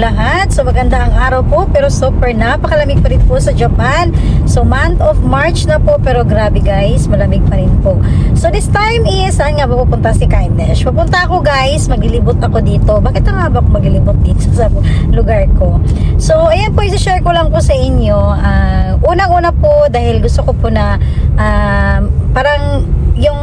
lahat. So maganda ang araw po pero super napakalamig pa rin po sa Japan. So month of March na po pero grabe guys, malamig pa rin po. So this time is, saan nga ba pupunta si Kindness? Pupunta ako guys, maglilibot ako dito. Bakit nga ba ako maglilibot dito sa lugar ko? So ayan po, isa-share ko lang po sa inyo. Ah, Unang-una po dahil gusto ko po na ah, parang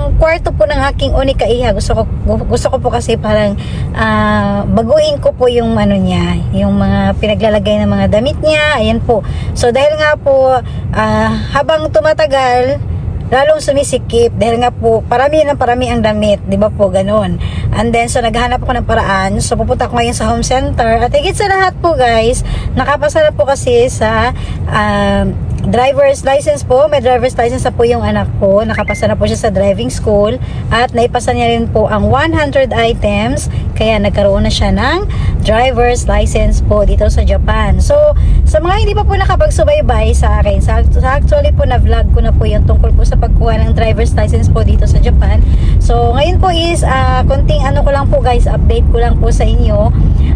yung kwarto po ng aking unika iha gusto ko gusto ko po kasi parang ah, baguhin ko po yung ano niya yung mga pinaglalagay ng mga damit niya ayan po so dahil nga po ah, habang tumatagal lalong sumisikip dahil nga po parami ng parami ang damit, di ba po, ganun. And then, so naghanap ako ng paraan. So, pupunta ako ngayon sa home center. At higit sa lahat po, guys, nakapasa na po kasi sa um, driver's license po. May driver's license na po yung anak ko. Nakapasa na po siya sa driving school. At naipasa niya rin po ang 100 items. Kaya nagkaroon na siya ng driver's license po dito sa Japan. So, sa mga hindi pa po nakapagsubaybay sa akin, sa, sa actually po na vlog ko na po yung tungkol po sa pagkuha ng driver's license po dito sa Japan. So, ngayon po is, ah, konting ano ko lang po guys, update ko lang po sa inyo.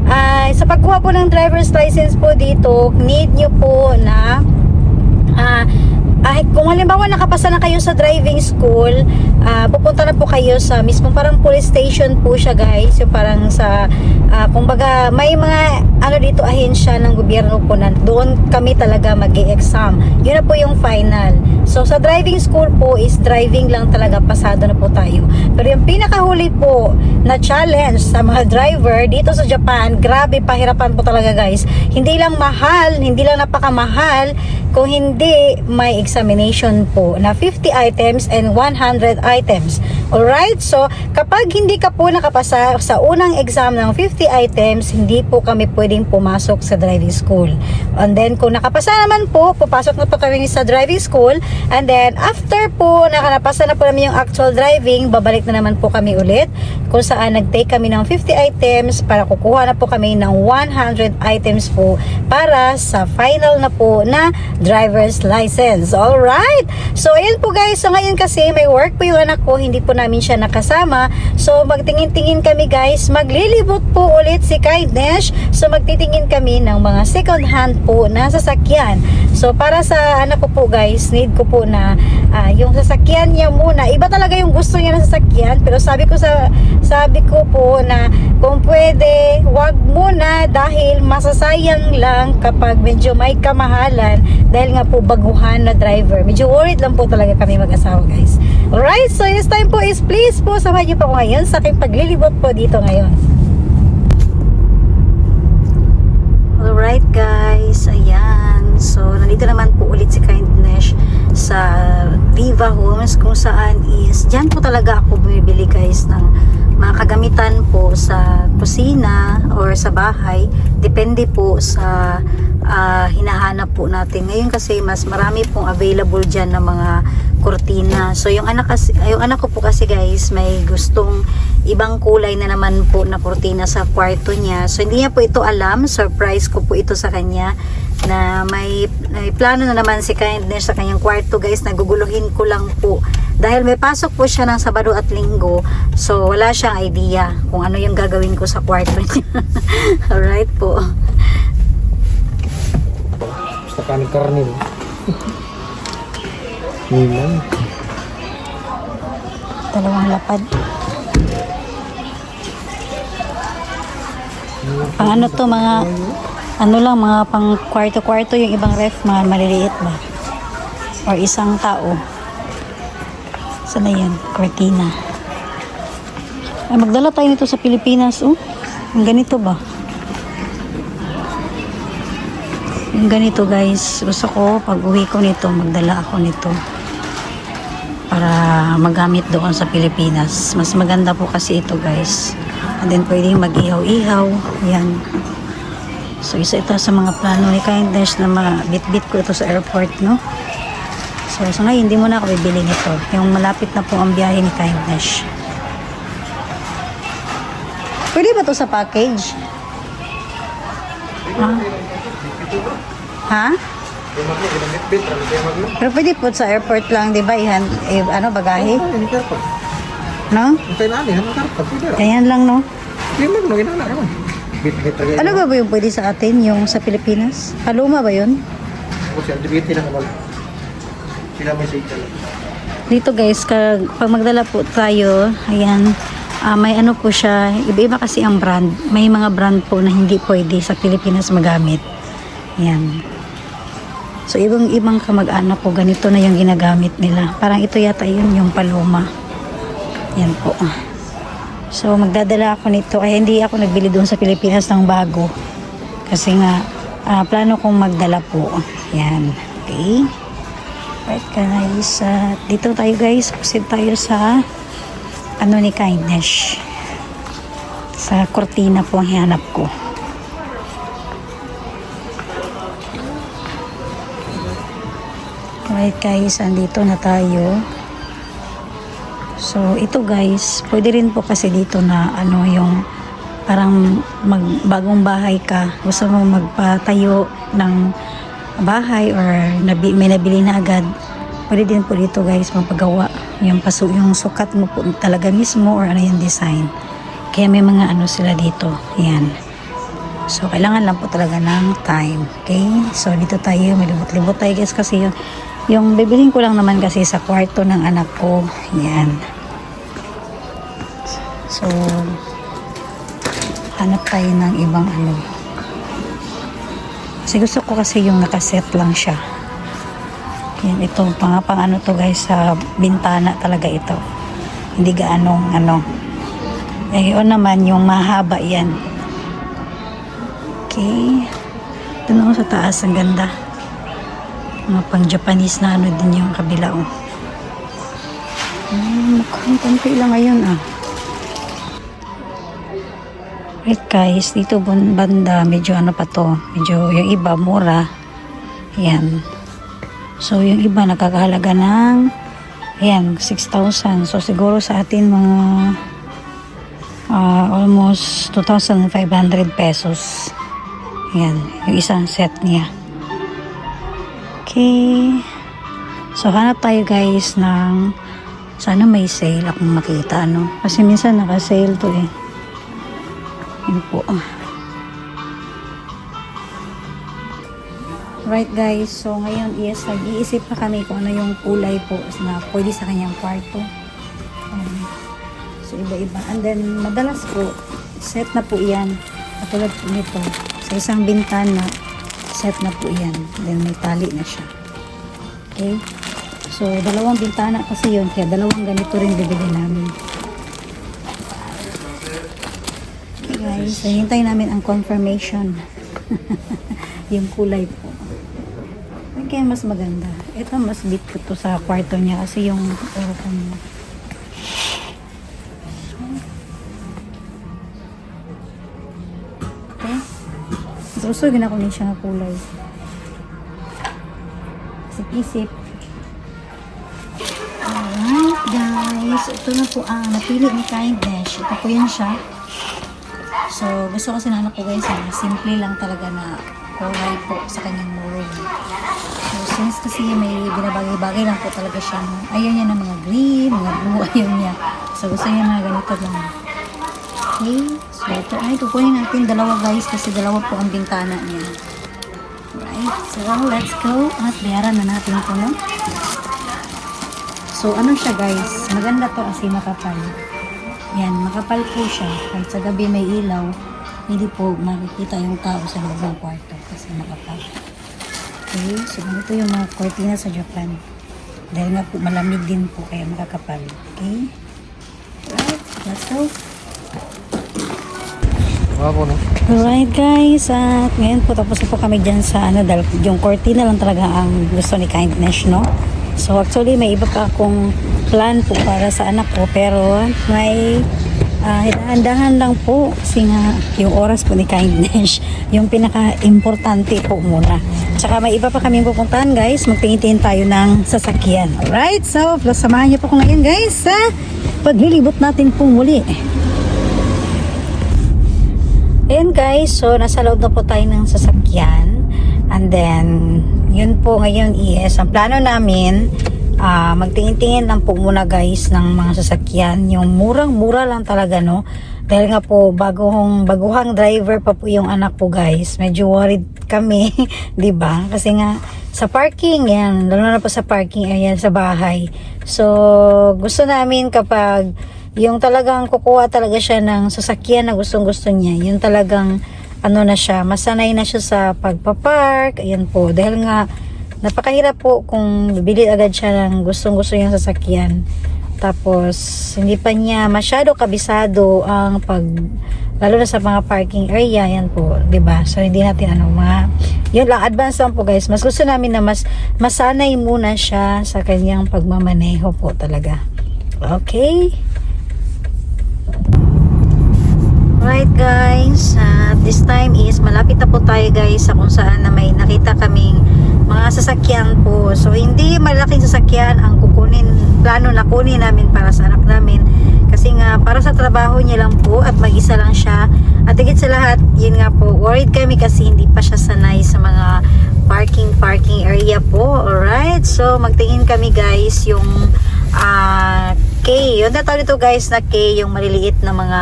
Ah, sa pagkuha po ng driver's license po dito, need nyo po na ah ay, kung halimbawa nakapasa na kayo sa driving school, ah, pupunta na po kayo sa mismo parang police station po siya guys. Yung parang sa, ah, kumbaga may mga ano dito ahensya ng gobyerno po na doon kami talaga mag exam Yun na po yung final. So sa driving school po is driving lang talaga pasado na po tayo. Pero yung pinakahuli po na challenge sa mga driver dito sa Japan, grabe pahirapan po talaga guys. Hindi lang mahal, hindi lang napakamahal, kung hindi may examination po na 50 items and 100 items. Alright? So, kapag hindi ka po nakapasa sa unang exam ng 50 items, hindi po kami pwedeng pumasok sa driving school. And then, kung nakapasa naman po, papasok na po kami sa driving school. And then, after po, nakanapasa na po namin yung actual driving, babalik na naman po kami ulit kung saan nag-take kami ng 50 items para kukuha na po kami ng 100 items po para sa final na po na driver's license. Alright? So, ayan po guys. So, ngayon kasi may work po yung anak ko. Hindi po namin siya nakasama. So, magtingin-tingin kami guys. Maglilibot po ulit si Kindness. So, magtitingin kami ng mga second hand po na sasakyan. So, para sa anak ko po guys, need ko po na ah, yung sasakyan niya muna. Iba talaga yung gusto niya na sasakyan. Pero sabi ko sa sabi ko po na kung pwede, wag muna dahil masasayang lang kapag medyo may kamahalan dahil nga po baguhan na driver. Medyo worried lang po talaga kami mag-asawa guys. Alright, so this time po is please po samahan niyo po ngayon sa aking paglilibot po dito ngayon. Alright guys, ayan. So, nandito naman po ulit si Kindness sa Viva Homes kung saan is, dyan po talaga ako bumibili guys ng mga kagamitan po sa kusina or sa bahay. Depende po sa ah, hinahanap po natin. Ngayon kasi mas marami pong available dyan ng mga kurtina. So yung anak kasi, yung anak ko po kasi guys may gustong ibang kulay na naman po na kurtina sa kwarto niya. So hindi niya po ito alam, surprise ko po ito sa kanya na may, may plano na naman si Kindness sa kanyang kwarto guys. Naguguluhin ko lang po dahil may pasok po siya ng Sabado at Linggo. So wala siyang idea kung ano yung gagawin ko sa kwarto niya. Alright po. Basta kanin karnil. Nilang. Dalawang lapad. Pang ano to mga ano lang mga pang kwarto-kwarto yung ibang ref mga maliliit ba or isang tao sana yan cortina ay magdala tayo nito sa Pilipinas oh ang ganito ba ganito guys gusto ko pag uwi ko nito magdala ako nito para magamit doon sa Pilipinas. Mas maganda po kasi ito guys. And then pwedeng mag-ihaw-ihaw. Yan. So isa ito sa mga plano ni Kindness na mabit-bit ko ito sa airport, no? So, so ngayon, hindi mo na ako bibili nito. Yung malapit na po ang biyahe ni Kindness. Pwede ba to sa package? Ha? Ha? Pero pwede po sa airport lang, di ba? Ihan, eh, ano, bagahe? No? Ganyan lang, no? Ano ba ba yung pwede sa atin, yung sa Pilipinas? Paluma ba yun? Dito guys, kag, pag magdala po tayo, ayan, ah, may ano po siya, iba-iba kasi ang brand. May mga brand po na hindi pwede sa Pilipinas magamit. Ayan. So, ibang-ibang kamag-anak po, ganito na yung ginagamit nila. Parang ito yata yun, yung paloma. Yan po. So, magdadala ako nito. Ay, hindi ako nagbili doon sa Pilipinas ng bago. Kasi nga, ah, plano kong magdala po. Yan. Okay. Right guys, ah, dito tayo guys, proceed tayo sa ano ni kindness. Sa kortina po ang hihanap ko. Right guys, andito na tayo. So ito guys, pwede rin po kasi dito na ano yung parang mag, bagong bahay ka, gusto mo magpatayo ng bahay or nabi, may nabili na agad, pwede din po dito guys magpagawa yung paso yung sukat mo po talaga mismo or ano yung design. Kaya may mga ano sila dito. Yan. So, kailangan lang po talaga ng time. Okay? So, dito tayo. May libot-libot tayo guys kasi yung, yung bibilin ko lang naman kasi sa kwarto ng anak ko. Yan. So, hanap tayo ng ibang ano. Kasi gusto ko kasi yung nakaset lang siya. Yan, ito, mga pang ano to guys, sa bintana talaga ito. Hindi gaanong ano. Eh, yun naman, yung mahaba yan. Okay. Ako sa taas, ang ganda. Mga pang Japanese na ano din yung kabila, oh. Hmm, mukhang lang ngayon, ah. Right guys, dito banda, medyo ano pa to, medyo yung iba mura. Yan. So yung iba nakakahalaga ng yan, 6,000. So siguro sa atin mga ah, almost 2,500 pesos. Yan, yung isang set niya. Okay. So hanap tayo guys ng sana may sale akong makita, no? Kasi minsan naka-sale to eh. Yun po. Right guys, so ngayon is nag-iisip pa kami kung ano yung kulay po na pwede sa kanyang kwarto. Um, so iba-iba. And then madalas po, set na po yan. Katulad nito. Sa isang bintana, set na po yan. Then may tali na siya. Okay? So dalawang bintana kasi yun. Kaya dalawang ganito rin bibili namin. Okay guys, so hintayin namin ang confirmation. yung kulay po. Kaya mas maganda. Ito mas bit ko to sa kwarto niya kasi yung urukan niya. Gusto gina ko niya nga kulay. Isip-isip. Alright guys. Ito na po ang napili ni Kindness. Ito po yan siya. So, gusto kasi na anak ko guys, na simple lang talaga na kulay po sa kanyang room. So, since kasi may binabagay-bagay lang po talaga siya. Ayaw niya ng mga green, mga blue, ayaw niya. So, gusto niya mga ganito lang. Okay? Ito ay kukunin natin dalawa guys kasi dalawa po ang bintana niya. Right? So, let's go. At bayaran na natin ito, no? So, ano siya guys? Maganda to kasi makapal. Yan, makapal po siya. Kahit sa gabi may ilaw, hindi po makikita yung tao sa loob ng kwarto kasi makapal. Okay, so ganito yung mga kortina sa Japan. Dahil nga po malamig din po kaya makakapal. Okay? Right, let's go. Po, no? Alright guys, at ngayon po tapos na po kami dyan sa ano, dahil yung cortina lang talaga ang gusto ni Kindness, no? So actually may iba pa akong plan po para sa anak ko pero may uh, hinahandahan lang po kasi nga yung oras po ni Kindness yung pinaka-importante po muna. Tsaka may iba pa kaming pupuntahan guys, magtingin tayo ng sasakyan. Alright, so samahan niyo po ko ngayon guys sa paglilibot natin po muli. Ayan guys, so nasa loob na po tayo ng sasakyan. And then, yun po ngayon is, ang plano namin, ah magtingin-tingin lang po muna guys ng mga sasakyan. Yung murang-mura lang talaga no. dahil nga po baguhang baguhang driver pa po yung anak ko guys. Medyo worried kami, 'di ba? Kasi nga sa parking yan, lalo na po sa parking area sa bahay. So gusto namin kapag yung talagang kukuha talaga siya ng sasakyan na gustong gusto niya, yung talagang ano na siya, masanay na siya sa pagpapark, ayan po. Dahil nga napakahirap po kung bibili agad siya ng gustong gusto niyang sasakyan. Tapos, hindi pa niya masyado kabisado ang pag, lalo na sa mga parking area, yan po, ba So, hindi natin ano, mga, yun lang, advance lang po guys. Mas gusto namin na mas, masanay muna siya sa kanyang pagmamaneho po talaga. Okay? Right guys, at this time is malapit na po tayo guys sa kung saan na may nakita kaming mga sasakyan po. So hindi malaking sasakyan ang kukunin, plano na kunin namin para sa anak namin. Kasi nga para sa trabaho niya lang po at mag-isa lang siya. At higit sa lahat, yun nga po, worried kami kasi hindi pa siya sanay sa mga parking parking area po. Alright, so magtingin kami guys yung ah K. Yung natawag dito guys na K, yung maliliit na mga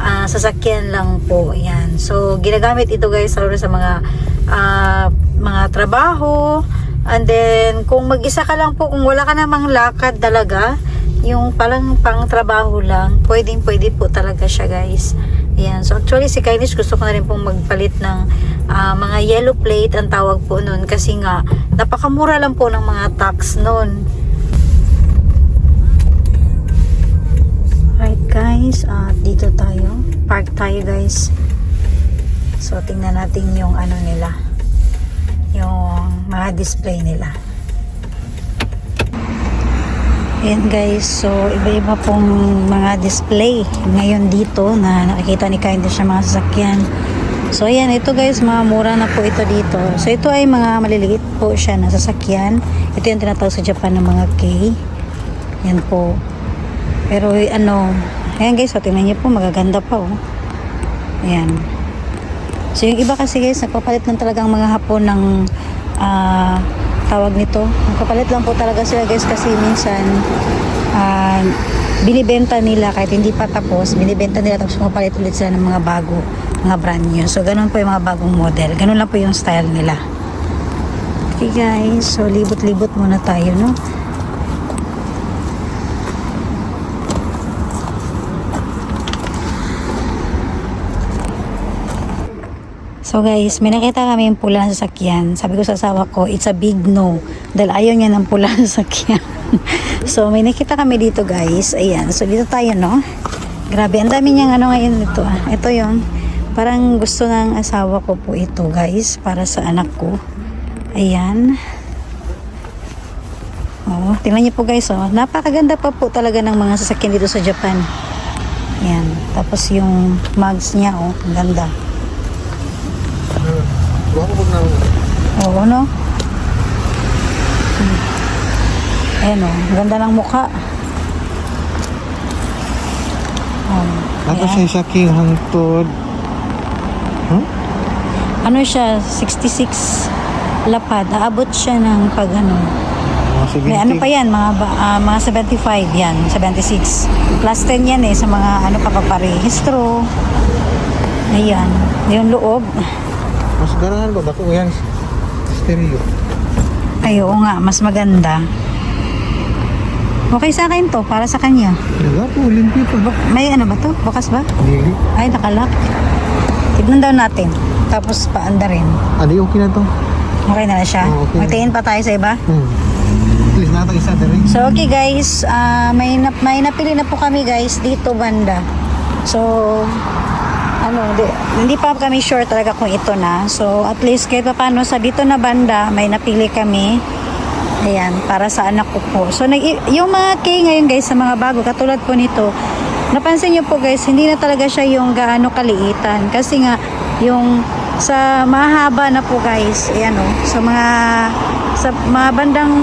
ah, sasakyan lang po. Yan. So, ginagamit ito guys lalo sa mga ah, mga trabaho. And then, kung mag-isa ka lang po, kung wala ka namang lakad talaga, yung palang pang trabaho lang, pwedeng pwede po talaga siya guys. Ayan. So, actually, si Kainis gusto ko na rin pong magpalit ng ah, mga yellow plate ang tawag po nun. Kasi nga, napakamura lang po ng mga tax nun. Right guys, at dito tayo. Park tayo guys. So tingnan natin yung ano nila. Yung mga display nila. Ayan guys, so iba-iba pong mga display ngayon dito na nakikita ni Kind siya mga sasakyan. So ayan, ito guys, mga mura na po ito dito. So ito ay mga maliliit po siya na sasakyan. Ito yung tinatawag sa Japan ng mga K. Yan po. Pero ano, ayan guys, so tingnan niyo po, magaganda pa oh. Ayan. So yung iba kasi guys, nagpapalit lang talagang mga hapon ng ah, tawag nito. Nagpapalit lang po talaga sila guys kasi minsan ah, binibenta nila kahit hindi pa tapos, binibenta nila tapos mapalit ulit sila ng mga bago, mga brand new. So ganun po yung mga bagong model. Ganun lang po yung style nila. Okay guys, so libot-libot muna tayo, no? So guys, may nakita kami yung pula na sasakyan. Sabi ko sa asawa ko, it's a big no. Dahil ayaw niya ng pula na sasakyan. so may nakita kami dito guys. Ayan, so dito tayo no. Grabe, ang dami niyang ano ngayon ito. Ah. Ito yung parang gusto ng asawa ko po ito guys. Para sa anak ko. Ayan. Oh, tingnan niyo po guys oh. Napakaganda pa po talaga ng mga sasakyan dito sa Japan. Ayan. Tapos yung mugs niya oh, ang ganda. Oo, no? Ayan, oh. Ganda ng mukha. Oh, Ako siya sa king hangtod. Huh? Ano siya? 66 lapad. Aabot siya ng pag ano. Mga 70. May ano pa yan? Mga, ba- ah, mga 75 yan. 76. Plus 10 yan eh. Sa mga ano papaparehistro. Ayan. Yung loob. Ganahan ba? Dako yan. Stereo. Ay, oo nga. Mas maganda. Okay sa akin to. Para sa kanya. Talaga po, limpyo pa ba? May ano ba to? Bukas ba? Dili. Ay, nakalak. Tignan daw natin. Tapos paanda rin. Adi, okay na to. Okay na na siya. Oo, okay na. Magtingin pa tayo sa iba. Hmm. Please, natin isa dali. So, okay guys. ah may, nap may napili na po kami guys dito banda. So, ano, di, hindi pa kami sure talaga kung ito na. So, at least kahit pa paano sa dito na banda, may napili kami. Ayan, para sa anak ko po. So, nag, yung mga K ngayon guys, sa mga bago, katulad po nito, napansin nyo po guys, hindi na talaga siya yung gaano kaliitan. Kasi nga, yung sa mahaba na po guys, ayan o, sa mga sa mga bandang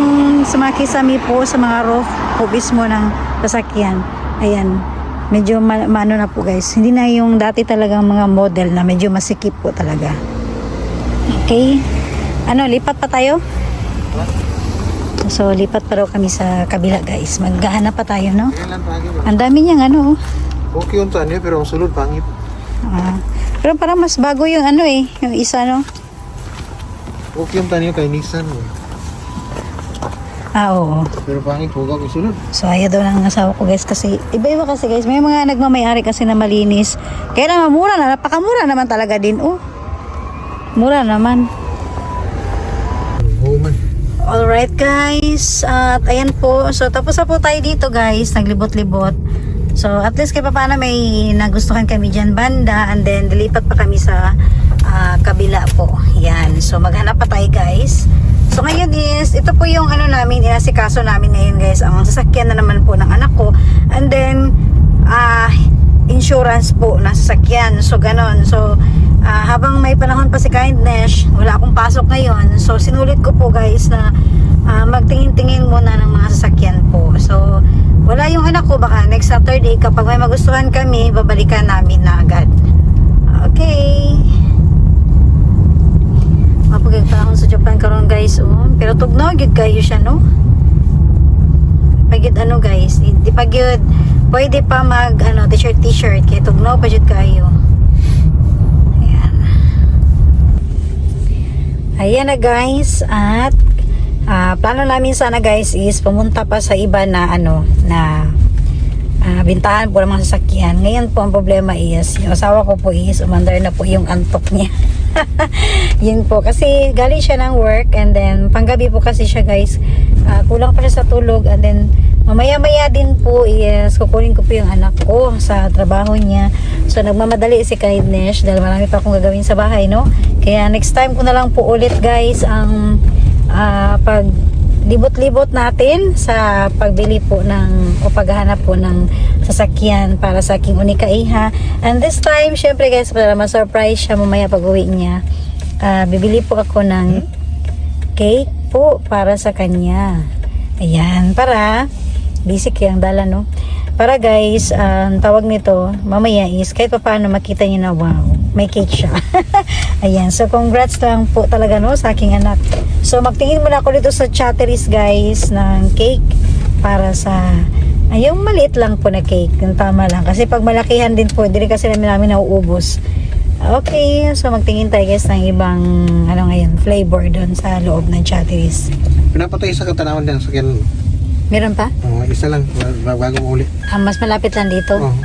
sa mga kisami po, sa mga roof po mismo ng sasakyan. Ayan, medyo ma- maano na po guys. Hindi na yung dati talagang mga model na medyo masikip po talaga. Okay. Ano, lipat pa tayo? So, lipat pa raw kami sa kabila guys. Maghahanap pa tayo, no? Ang dami niyang ano, oh. Okay yung niya, pero ang sulod, pangit. Ah. pero parang mas bago yung ano eh, yung isa no. Okay yung niya kay Nissan. eh. Ah, oo. Pero pangit, huwag ako sulod. So, ayaw daw ng asawa ko guys kasi iba-iba kasi guys. May mga nagmamayari kasi na malinis. Kaya naman mura na. Napakamura naman talaga din. Oh. Mura naman. Oo man. Alright guys. At ayan po. So tapos na po tayo dito guys. Naglibot-libot. So at least kay paano may nagustuhan kami dyan banda. And then dilipat pa kami sa ah, kabila po. Yan. So maghanap pa tayo guys. So ngayon is, ito po yung ano namin, inasikaso namin ngayon guys. Ang sasakyan na naman po ng anak ko. And then, ah, insurance po ng sasakyan. So ganon. So, ah, habang may panahon pa si Kindness, wala akong pasok ngayon. So, sinulit ko po guys na ah, magtingin-tingin muna ng mga sasakyan po. So, wala yung anak ko. Baka next Saturday, kapag may magustuhan kami, babalikan namin na agad. Okay. Mapagay pa ako sa Japan karon guys. Oh. Pero tugnaw gyud kayo siya no. Pagid ano guys, di pa gyud pwede pa mag ano t-shirt t-shirt kay tugnaw pa kayo. Ayan. Ayan na guys at ah, plano namin sana guys is pumunta pa sa iba na ano na ah, bintahan po ng mga sasakyan. Ngayon po ang problema is yung asawa ko po is umandar na po yung antok niya. Yun po kasi galing siya ng work and then panggabi po kasi siya guys. Ah, kulang pa siya sa tulog and then mamaya-maya din po is kukunin ko po yung anak ko sa trabaho niya. So nagmamadali si Kindness dahil marami pa akong gagawin sa bahay no. Kaya next time ko na lang po ulit guys ang ah, pag libot-libot natin sa pagbili po ng o paghahanap po ng sasakyan para sa aking unika iha. And this time, syempre guys, para ma-surprise siya mamaya pag uwi niya, ah, bibili po ako ng cake po para sa kanya. Ayan, para basic yung dala, no? Para guys, ang tawag nito, mamaya is kahit pa paano makita niyo na wow, may cake siya. Ayan, so congrats lang po talaga no sa aking anak. So magtingin muna ako dito sa chatteries guys ng cake para sa ay yung maliit lang po na cake, yung tama lang. Kasi pag malakihan din po, hindi kasi namin namin nauubos. Okay, so magtingin tayo guys ng ibang ano ngayon, flavor doon sa loob ng chatteries. Pinapatay sa katanawan din sa sakyan. Meron pa? Oh, isa lang, ba- bago mo ulit. Ah, mas malapit lang dito. Oh.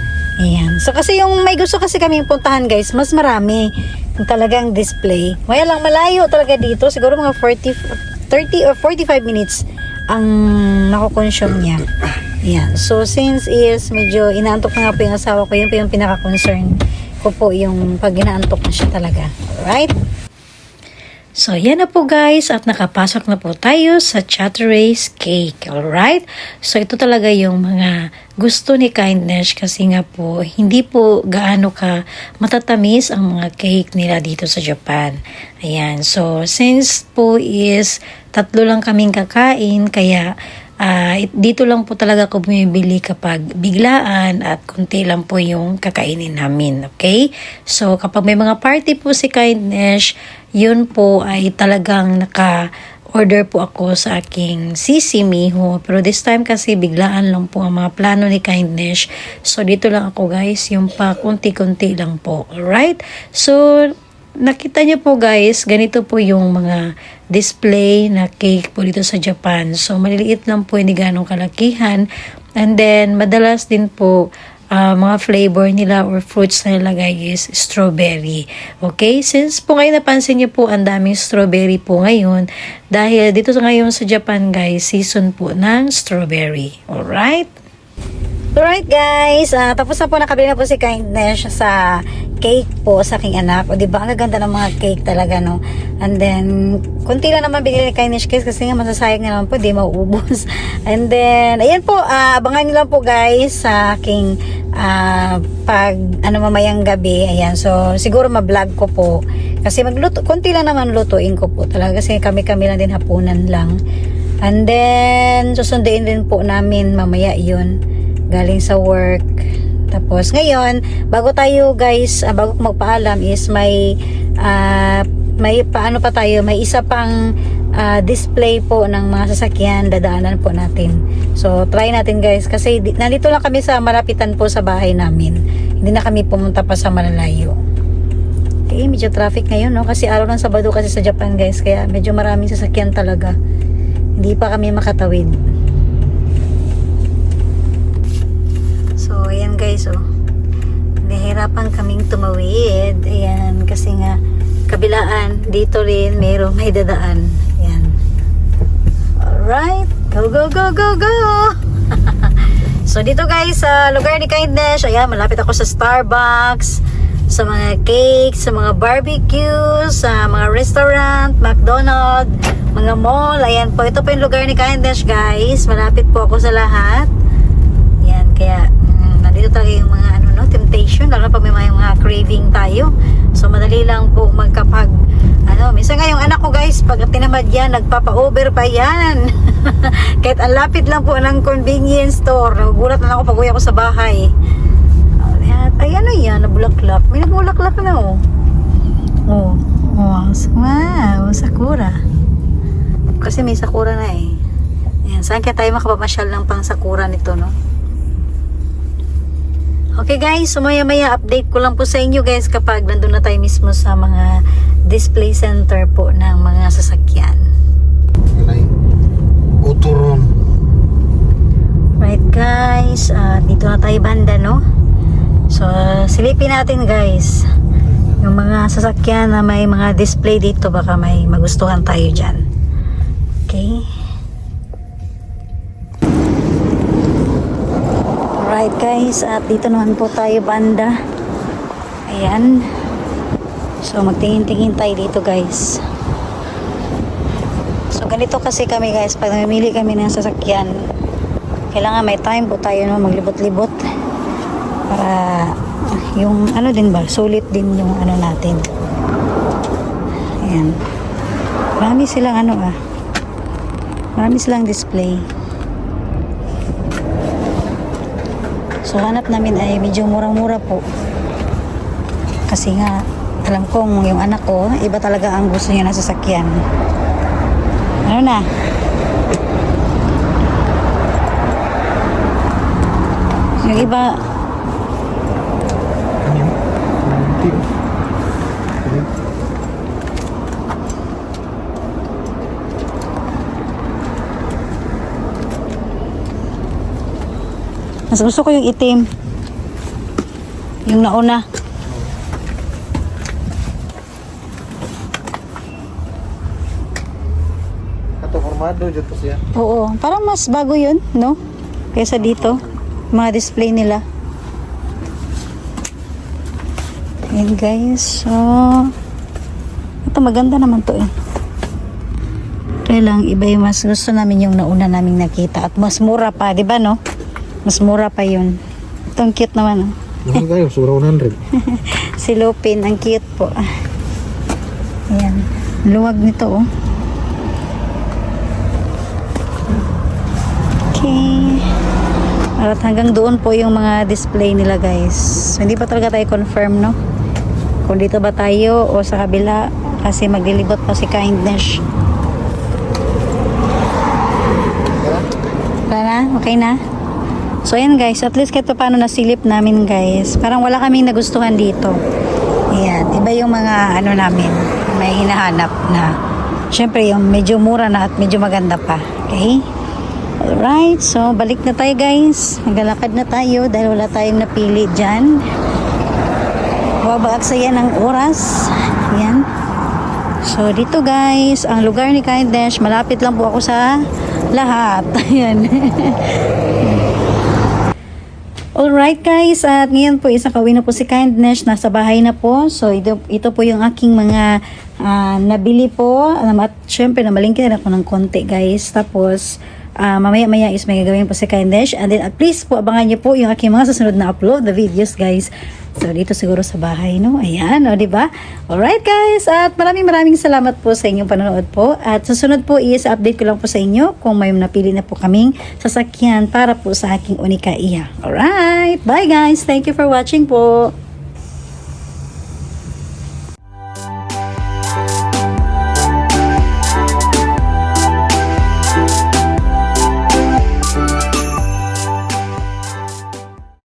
Ayan. So kasi yung may gusto kasi kaming puntahan guys, mas marami yung talagang display. Kaya lang malayo talaga dito, siguro mga 40 30 or 45 minutes ang nakoconsume niya. Ayan. So since is medyo inaantok na nga po yung asawa ko, yun po yung pinaka-concern ko po yung pag inaantok na siya talaga. Alright? So, yan na po guys at nakapasok na po tayo sa Chatteray's Cake. Alright? So, ito talaga yung mga gusto ni Kindness kasi nga po, hindi po gaano ka matatamis ang mga cake nila dito sa Japan. Ayan. So, since po is tatlo lang kaming kakain, kaya It- dito lang po talaga ako bumibili kapag biglaan at kunti lang po yung kakainin namin. Okay? So, kapag may mga party po si Kindness, yun po ay talagang naka order po ako sa aking Sisi Miho. Pero this time kasi biglaan lang po ang mga plano ni Kindness. So, dito lang ako guys, yung pa kunti-kunti lang po. Alright? So, nakita niyo po guys, ganito po yung mga display na cake po dito sa Japan. So, maliliit lang po, hindi ganong kalakihan. And then, madalas din po, ah, mga flavor nila or fruits na nilagay is strawberry. Okay? Since po ngayon napansin niyo po, ang daming strawberry po ngayon. Dahil dito sa ngayon sa Japan guys, season po ng strawberry. Alright? Alright guys, ah, tapos na po nakabili na po si Kindness sa cake po sa aking anak. O diba, ang gaganda ng mga cake talaga no. And then, kunti lang naman binili ni Kindness guys kasi nga masasayang na naman po, di mauubos. And then, ayan po, ah, abangan nyo lang po guys sa aking ah, pag ano mamayang gabi. Ayan, so siguro ma-vlog ko po. Kasi magluto, kunti lang naman lutuin ko po talaga kasi kami-kami lang din hapunan lang. And then, susunduin din po namin mamaya yun galing sa work. Tapos ngayon, bago tayo guys, ah, bago magpaalam is may ah, may paano pa tayo, may isa pang ah, display po ng mga sasakyan dadaanan po natin. So, try natin guys kasi di- nandito lang kami sa malapitan po sa bahay namin. Hindi na kami pumunta pa sa malalayo. Okay, medyo traffic ngayon, no? Kasi araw ng Sabado kasi sa Japan, guys. Kaya medyo maraming sasakyan talaga. Hindi pa kami makatawid. So, ayan guys, oh. Nahihirapan kaming tumawid. Ayan, kasi nga, kabilaan, dito rin, mayroong may dadaan. Ayan. Alright. Go, go, go, go, go! so, dito guys, sa lugar ni Kindness, ayan, malapit ako sa Starbucks, sa mga cake, sa mga barbecue, sa mga restaurant, McDonald, mga mall. Ayan po, ito po yung lugar ni Kindness, guys. Malapit po ako sa lahat. Yan, kaya nandito talaga yung mga ano no, temptation, lalo pag may mga, craving tayo. So madali lang po magkapag ano, minsan nga yung anak ko guys, pag tinamad yan, nagpapa-over pa yan. Kahit ang lapit lang po ng convenience store. Nagugulat na ako pag uwi ako sa bahay. Ayan, ay ano yan, nabulaklak. May nabulaklak na oh. Oh, oh, wow, sakura. Kasi may sakura na eh. Ayan, saan kaya tayo makapamasyal ng pang sakura nito, no? Okay guys, so maya maya update ko lang po sa inyo guys kapag nandun na tayo mismo sa mga display center po ng mga sasakyan. Uturon. Right guys, ah, dito na tayo banda no? So silipin natin guys yung mga sasakyan na may mga display dito baka may magustuhan tayo dyan. Okay. Alright guys, at dito naman po tayo banda. Ayan. So magtingin-tingin tayo dito guys. So ganito kasi kami guys, pag namimili kami ng sasakyan, kailangan may time po tayo no, maglibot-libot para yung ano din ba, sulit din yung ano natin. Ayan. Marami silang ano ah. Marami silang display. So hanap namin ay medyo murang-mura po. Kasi nga alam kong yung anak ko, iba talaga ang gusto niya na sasakyan. Ano na? Yung iba, mas gusto ko yung itim. Yung nauna. Kato formado dyan po siya. Oo, parang mas bago yun, no? Kaysa dito, mga display nila. Ayan guys, so ito maganda naman to eh. Kaya lang, iba yung mas gusto namin yung nauna naming nakita at mas mura pa, di ba no? Mas mura pa yun. Itong cute naman oh. Naman kayo, sura 100. Si Lupin, ang cute po. Ayan, luwag nito oh. Okay. At hanggang doon po yung mga display nila guys. So, hindi pa talaga tayo confirm no? Kung dito ba tayo o sa kabila kasi maglilibot pa si Kindness. Wala na? Okay na? So ayan guys, at least kahit pa paano nasilip namin guys. Parang wala kaming nagustuhan dito. Ayan, iba yung mga ano namin, may hinahanap na syempre yung medyo mura na at medyo maganda pa. Okay? Alright, so balik na tayo guys. Nagalakad na tayo dahil wala tayong napili dyan. Wabag sa yan ng oras. Yan. So dito guys, ang lugar ni Kindness, malapit lang po ako sa lahat. Ayan. Alright guys, at ngayon po isa kawin na po si Kindness, nasa bahay na po. So ito, ito po yung aking mga ah, nabili po. Um, At syempre namalingki na ako ng konti guys. Tapos ah, mamaya maya is may gagawin po si Kindness. And then at least po abangan niyo po yung aking mga susunod na upload, the videos guys. So dito siguro sa bahay no. Ayan, o di ba? Alright guys, at maraming maraming salamat po sa inyong panonood po. At susunod po is update ko lang po sa inyo kung may napili na po kaming sasakyan para po sa aking unika iya. Alright, bye guys. Thank you for watching po.